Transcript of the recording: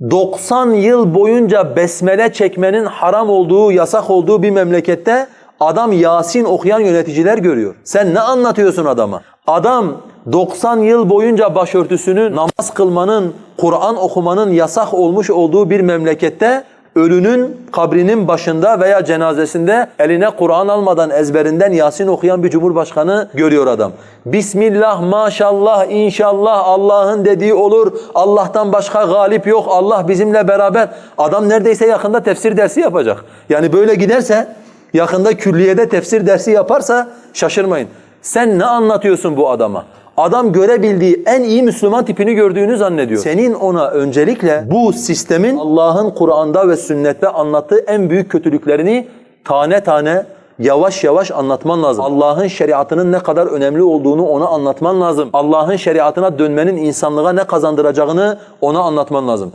90 yıl boyunca besmele çekmenin haram olduğu, yasak olduğu bir memlekette adam Yasin okuyan yöneticiler görüyor. Sen ne anlatıyorsun adama? Adam 90 yıl boyunca başörtüsünü namaz kılmanın, Kur'an okumanın yasak olmuş olduğu bir memlekette ölünün kabrinin başında veya cenazesinde eline Kur'an almadan ezberinden Yasin okuyan bir cumhurbaşkanı görüyor adam. Bismillah, maşallah, inşallah Allah'ın dediği olur. Allah'tan başka galip yok. Allah bizimle beraber. Adam neredeyse yakında tefsir dersi yapacak. Yani böyle giderse yakında külliyede tefsir dersi yaparsa şaşırmayın. Sen ne anlatıyorsun bu adama? Adam görebildiği en iyi Müslüman tipini gördüğünü zannediyor. Senin ona öncelikle bu sistemin Allah'ın Kur'an'da ve sünnette anlattığı en büyük kötülüklerini tane tane yavaş yavaş anlatman lazım. Allah'ın şeriatının ne kadar önemli olduğunu ona anlatman lazım. Allah'ın şeriatına dönmenin insanlığa ne kazandıracağını ona anlatman lazım.